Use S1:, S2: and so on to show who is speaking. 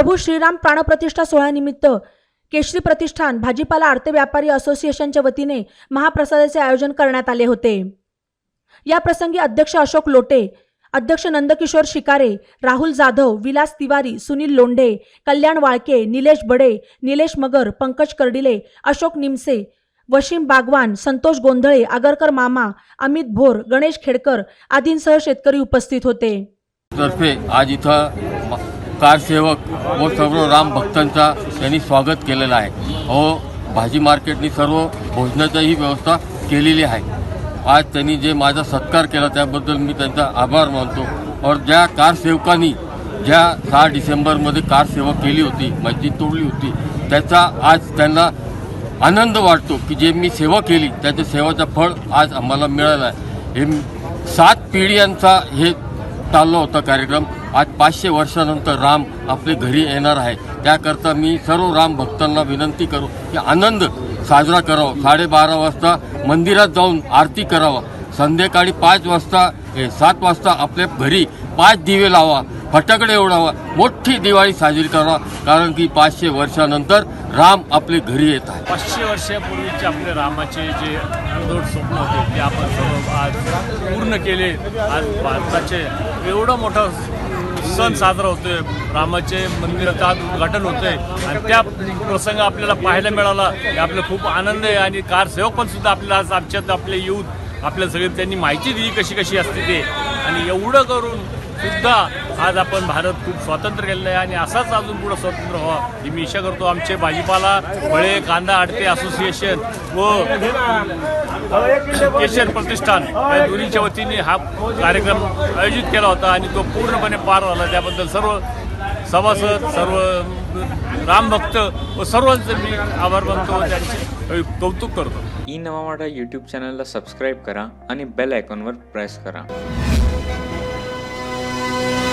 S1: प्रभू श्रीराम प्राणप्रतिष्ठा सोहळ्यानिमित्त केशरी प्रतिष्ठान भाजीपाला आडते व्यापारी असोसिएशनच्या वतीने महाप्रसादाचे आयोजन करण्यात आले होते. या प्रसंगी अध्यक्ष अशोक लोटे अध्यक्ष नंदकिशोर शिकारे राहुल जाधव विलास तिवारी सुनील लोंढे कल्याण वाळके निलेश बडे निलेश मगर पंकज कर्डिले अशोक निमसे वशीम बागवान संतोष गोंधळे आगरकर मामा अमित भोर गणेश खेडकर आदींसह शेतकरी उपस्थित होते.
S2: तर्फे आज इथं कारसेवक व सर्व राम भक्तांचा त्यांनी स्वागत केलेलं आहे. व भाजी मार्केटनी सर्व भोजनाचाही व्यवस्था केलेली आहे. आज त्यांनी जे माझा सत्कार केला त्याबद्दल मी त्यांचा आभार मानतो. और ज्या कारसेवकांनी ज्या सहा डिसेंबरमध्ये कारसेवा केली होती मस्जिद तोडली होती त्याचा आज त्यांना आनंद वाटतो की जे मी सेवा केली त्याच्या सेवाचं फळ आज आम्हाला मिळालं आहे. हे सात पिढ्यांचा हे चालला होता कार्यक्रम. आज पाचशे वर्षानंतर राम आपले घरी येणार आहे. त्याकरता मी सर्व राम भक्तांना विनंती करू की आनंद साजरा करावा. साडेबारा वाजता मंदिरात जाऊन आरती करावा. संध्याकाळी पाच वाजता सात वाजता आपल्या घरी पाच दिवे लावा. फटाकडे उडावा. मोठी दिवाळी साजरी करावा. कारण की पाचशे वर्षानंतर राम आपले घरी येत आहे.
S3: पाचशे वर्षापूर्वीचे आपले रामाचे जे अनदोड स्वप्न होते ते आपण सर्व आज पूर्ण केले. आज भारताचे एवढं मोठं सण साजरा होतोय रामाचे मंदिराचं आज उद्घाटन होतंय आणि त्या प्रसंग आपल्याला पाहायला मिळाला. हे आपलं खूप आनंद आहे आणि कारसेवक पण सुद्धा आपल्याला आज आमच्यात आपले यूथ आपल्या सगळे त्यांनी माहिती दिली कशी कशी असते ते. आणि एवढं करून सुद्धा आज आपण भारत खूप स्वातंत्र्य केलेलं आहे आणि असाच अजून पुढं स्वतंत्र व्हावा ही मी इच्छा करतो आमचे भाजीपाला फळे कांदा आडते असोसिएशन व एशियन प्रतिष्ठान या दोन्हीच्या वतीने हा कार्यक्रम आयोजित केला होता आणि तो पूर्णपणे पार झाला. त्याबद्दल सर्व सभासद सर्व रामभक्त व सर्वांचं मी आभार मानतो त्यांचे कौतुक करतो.
S4: ई नवा मराठा यूट्यूब चॅनलला सबस्क्राईब करा आणि बेल आयकॉनवर प्रेस करा. Thank you.